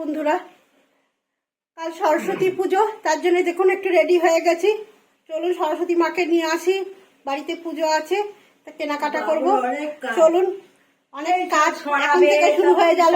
বন্ধুরা। কাল সরস্বতী পুজো তার জন্য দেখুন একটু রেডি হয়ে গেছি। চলুন সরস্বতী মাকে নিয়ে আসি বাড়িতে পুজো আছে তা কেনাকাটা করব। চলুন অনেক কাজ এখন থেকে শুরু হয়ে গেল।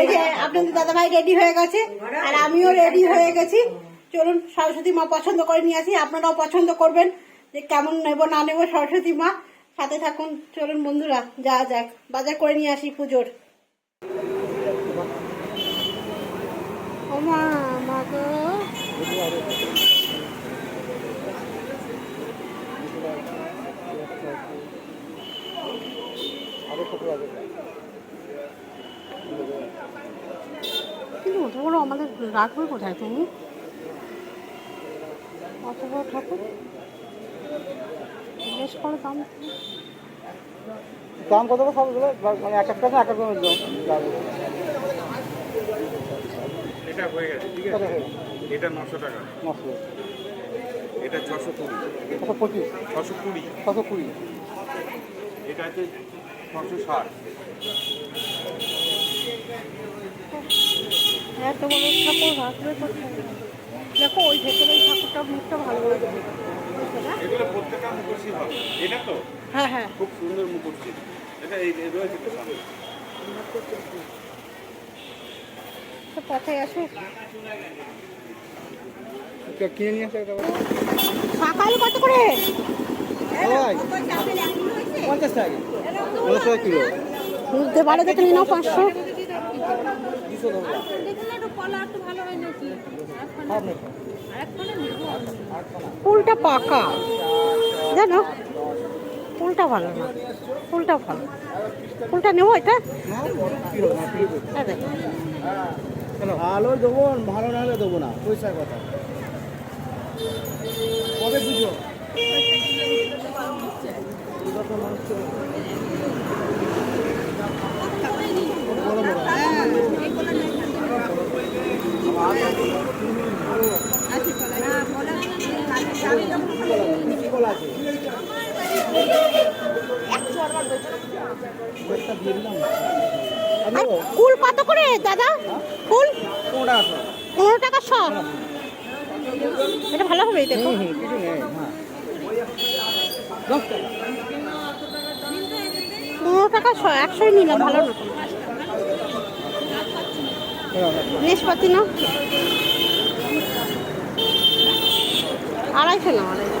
এই যে আপনাদের দাদা ভাই রেডি হয়ে গেছে আর আমিও রেডি হয়ে গেছি। চলুন সরস্বতী মা পছন্দ করে নিয়ে আসি আপনারাও পছন্দ করবেন যে কেমন নেব না নেব সরস্বতী মা। সাথে থাকুন চলুন বন্ধুরা যা যাক বাজার করে নিয়ে আসি পুজোর। মা মা গো কিন্তু ওটা বলো আমাদের রাখবে কোথায় তুমি অত ঠাকুর বেশ করে দাম দাম কত সবগুলো মানে এক একটা এক এক দাম। এটা হয়ে গেছে ঠিক আছে? হয়ে এটা নশো টাকা। নশো। এটা ছশো কুড়ি। ছশো পঁচিশ। ছশো কুড়ি। ছশো কুড়ি। এটা হচ্ছে ছশো ষাট। এত বড় ঠাকুর দেখো ওই ভেতরে ঠাকুরটা মুখটা ভালো লাগে? এগুলো প্রত্যেকটা মুখোশই হবে এটা তো? হ্যাঁ হ্যাঁ। খুব সুন্দর মুখোশি এটা এই এই রয়েছে তো সামনে। তো পথে আসুক কিনে নিয়ে আসে একটা সকাল কত করে? পঞ্চাশ টাকা। পঞ্চাশ টাকা কিলো। বুঝতে পারে দেখে নিয়ে নাও পাঁচশো। ফুলটা পাকা। জানো? ফুলটা ভালো না। ফুলটা ভালো। ফুলটা নেব এটা? হ্যাঁ ভালো দেবো ভালো না হলে দেবো না পয়সার কথা। কবে বুঝো? আর ফুল কত করে দাদা? ফুল? পনেরো টাকা শ এটা ভালো হবে দেখো। হ্যাঁ। পনেরো টাকা শ একশোই নিলাম ভালো না জিনিসপাতি না? আড়াইশো না আড়াইশো।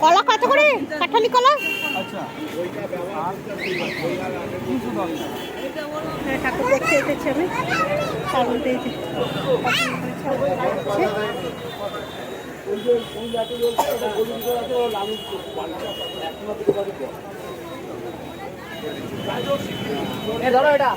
কলা কত করে? কাঠালি কলা? আচ্ছা। হ্যাঁ ঠাকুর দেখতে এসেছি আমি। তার মধ্যে ধরো এটা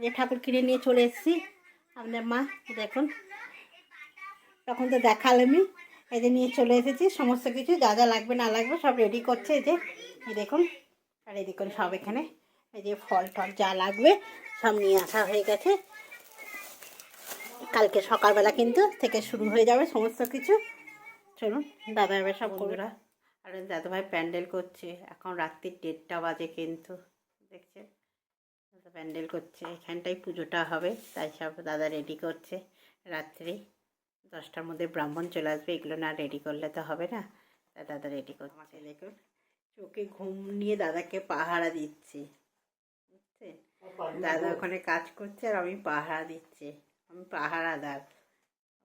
যে ঠাকুর কিনে নিয়ে চলে এসেছি। আপনার মা, দেখুন। তখন তো দেখালামই এই যে নিয়ে চলে এসেছি। সমস্ত কিছু যা যা লাগবে, না লাগবে, সব রেডি করছে এই যে। এই দেখুন রেডি করে সব এখানে। এই যে ফল টল যা লাগবে, সব নিয়ে আসা হয়ে গেছে। কালকে সকালবেলা কিন্তু থেকে শুরু হয়ে যাবে সমস্ত কিছু। চলুন, দাদা এবার সব করবে আর দাদাভাই প্যান্ডেল করছে। এখন রাত্রির দেড়টা বাজে কিন্তু, দেখছেন? দাদা প্যান্ডেল করছে এখানটাই পুজোটা হবে তাই সব দাদা রেডি করছে। রাত্রি দশটার মধ্যে ব্রাহ্মণ চলে আসবে এগুলো না রেডি করলে তো হবে না তাই দাদা রেডি করছে। আমাকে দেখুন চোখে ঘুম নিয়ে দাদাকে পাহারা দিচ্ছে বুঝছেন দাদা ওখানে কাজ করছে আর আমি পাহারা দিচ্ছি আমি পাহারা পাহারাদার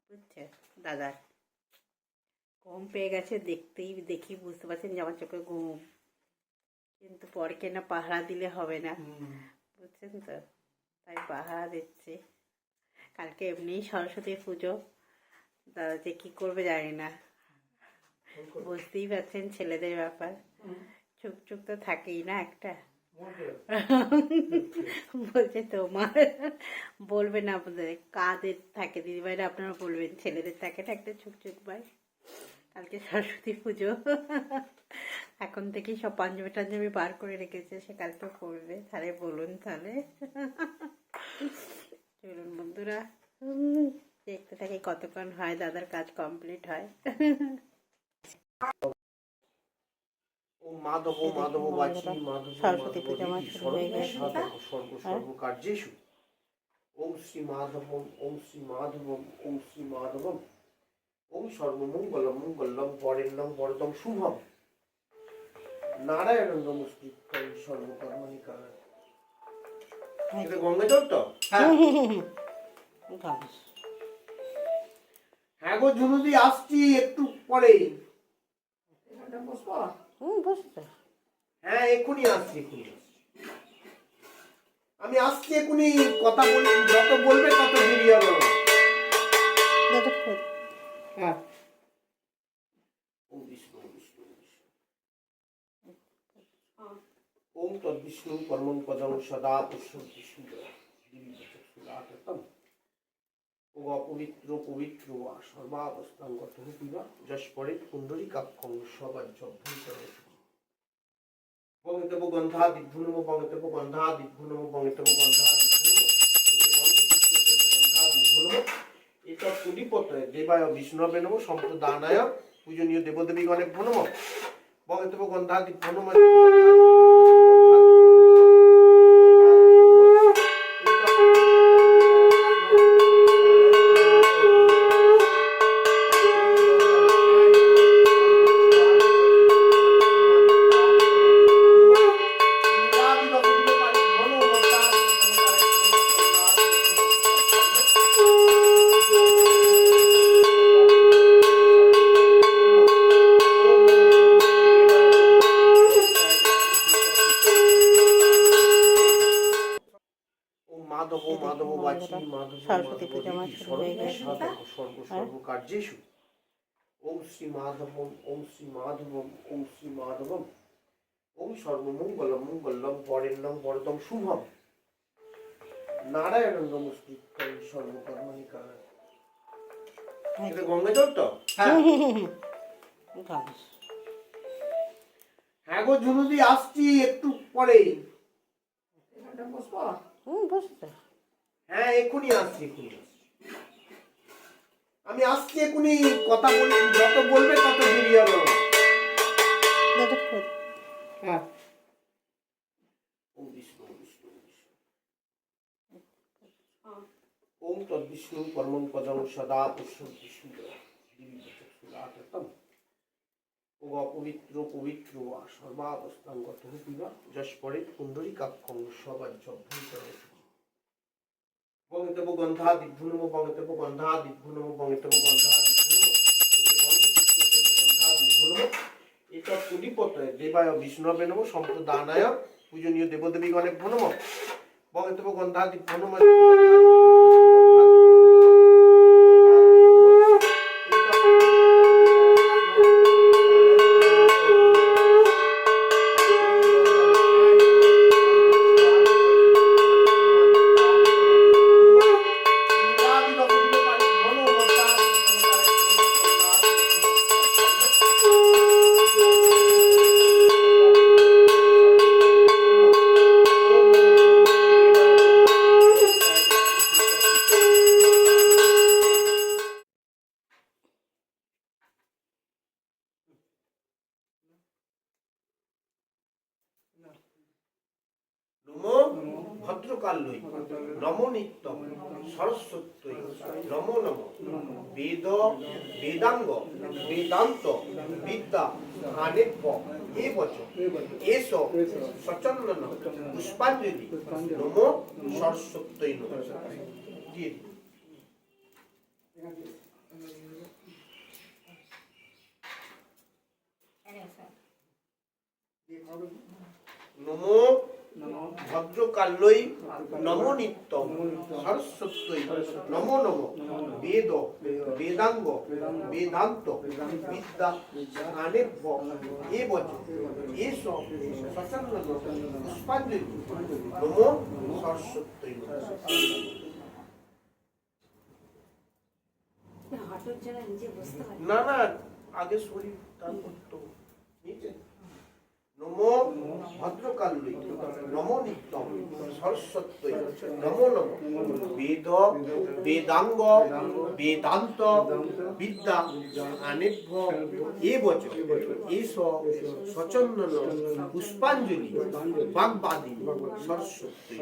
বুঝছে? দাদার ঘুম পেয়ে গেছে দেখতেই দেখি বুঝতে পারছেন যে আমার চোখে ঘুম কিন্তু পরে কেনা পাহারা দিলে হবে না। বুঝছেন তো তাই পাহারা দিচ্ছি। কালকে এমনিই সরস্বতী পুজো। দাদা যে কী করবে জানি না। বুঝতেই পারছেন ছেলেদের ব্যাপার। চুপ চুপ তো থাকেই না একটা। বলছে তোমার। বলবে না আপনাদের কাদের থাকে? দিদিভাইরা আপনারা বলবেন। ছেলেদের থাকে না একটা চুপ চুপ ভাই। কালকে সরস্বতী পুজো। এখন থেকেই সব পাঞ্জাবি টাঞ্জাবি বার করে রেখেছে সে কালকে পড়বে তাহলে বলুন তাহলে। চলুন বন্ধুরা। দেখতে থাকি কতক্ষণ হয় দাদার কাজ কমপ্লিট হয়। ও মাধব মাধব বাচি মাধব সরস্বতী পুজো আমার শুরু হয়ে গেছে। সাধব সর্ব সর্ব কার্যেষু ওম শ্রী মাধবম ওম শ্রী মাধবম ওম শ্রী মাধবম। ওম সর্বমঙ্গলম মঙ্গলম বরেণ্যম বরদম শুভম। নারায়ণ নমস্কৃত সর্বকর্মণি কারণ এটা গঙ্গা জল তো? হ্যাঁ। হ্যাঁ গো জুনুদি আসছি একটু পরে। হ্যাঁ এক্ষুনি আসছি এক্ষুনি আমি আসছি এক্ষুনি কথা বলি যত বলবে তত দেরি হবে। হ্যাঁ বিষ্ণু। ওম তদ বিষ্ণু পরমং পদং সদা দিব্যচক্ষুরাততম ও অপবিত্র পবিত্র বঙ্গিতব গন্ধা গন্ধা গন্ধা এটা দেবায় বিষ্ণবে নম, সম্প্রদানায় পূজনীয় দেবদেবীগণে ভনম বঙ্গিতব গন্ধা দিগ্ভুনম ও সরস্বতী পুজো আমার শুরু হয়ে গেছে। সাধক সর্ব সর্ব কার্যেষু। ওম শ্রী মাধবম ওম শ্রী মাধবম ওম শ্রী মাধবম ওম সর্বমঙ্গলম মঙ্গলম বরেণ্যম বরদম শুভম। নারায়ণ নমস্কৃত সর্বকর্মণি কারণ এটা গঙ্গা জল তো? হ্যাঁ। হ্যাঁ। গো জুনুদি আসছি একটু পরে। হুম বুঝতে হ্যাঁ এক্ষুনি আসছি আসছি। আমি আসছি এক্ষুনি কথা বলি যত বলবে তত দেরি হবে। হ্যাঁ। ওম বিষ্ণু বিষ্ণু ওম বিষ্ণু। বিষ্ণু পরমং পদং সদা পুষ্পন্তি সুন্দর ও অপবিত্র পবিত্র সর্বাবস্থান গত পিবা যশ পরে কুণ্ডলী কাক্ষং সবাজ্য অভ্যন্তরে বঙ্গিতব গন্ধা দিগ্ভুনম বঙ্গিতব গন্ধা দিগ্ভুনম বঙ্গিতব গন্ধা দিগ্ভুনম এটা কুলিপতয় দেবায় বিষ্ণবে নম, সম্প্রদানায় পূজনীয় দেবদেবীগণে ভনম বঙ্গিতব গন্ধা দিগ্ভুনম ভদ্রকাল্যই নম নিত্যম সরস্বত্যই। নম নম। বেদ বেদাঙ্গ বেদান্ত বিদ্যা আনেব্য এ বচ এস সচন্দন পুষ্পাঞ্জলি। নম সরস্বত্যই নম। নমো ভদ্রকাল্যই নম নিত্যম সরস্বত্যই নম নম বেদ বেদাঙ্গ বেদান্ত বিদ্যা এস পুষ্পাঞ্জলি নম সরস্বত্যই না না আগে শরীর তারপর তো নিচে। নম ভদ্রকাল্যই নমো নিত্যম, সরস্বত্যই, নম নম। বেদ, বেদাঙ্গ, বেদান্ত, বিদ্যা, আনেভ্য, এ বচ এস সচন্দন পুষ্পাঞ্জলি বাগবাদী সরস্বত্যই।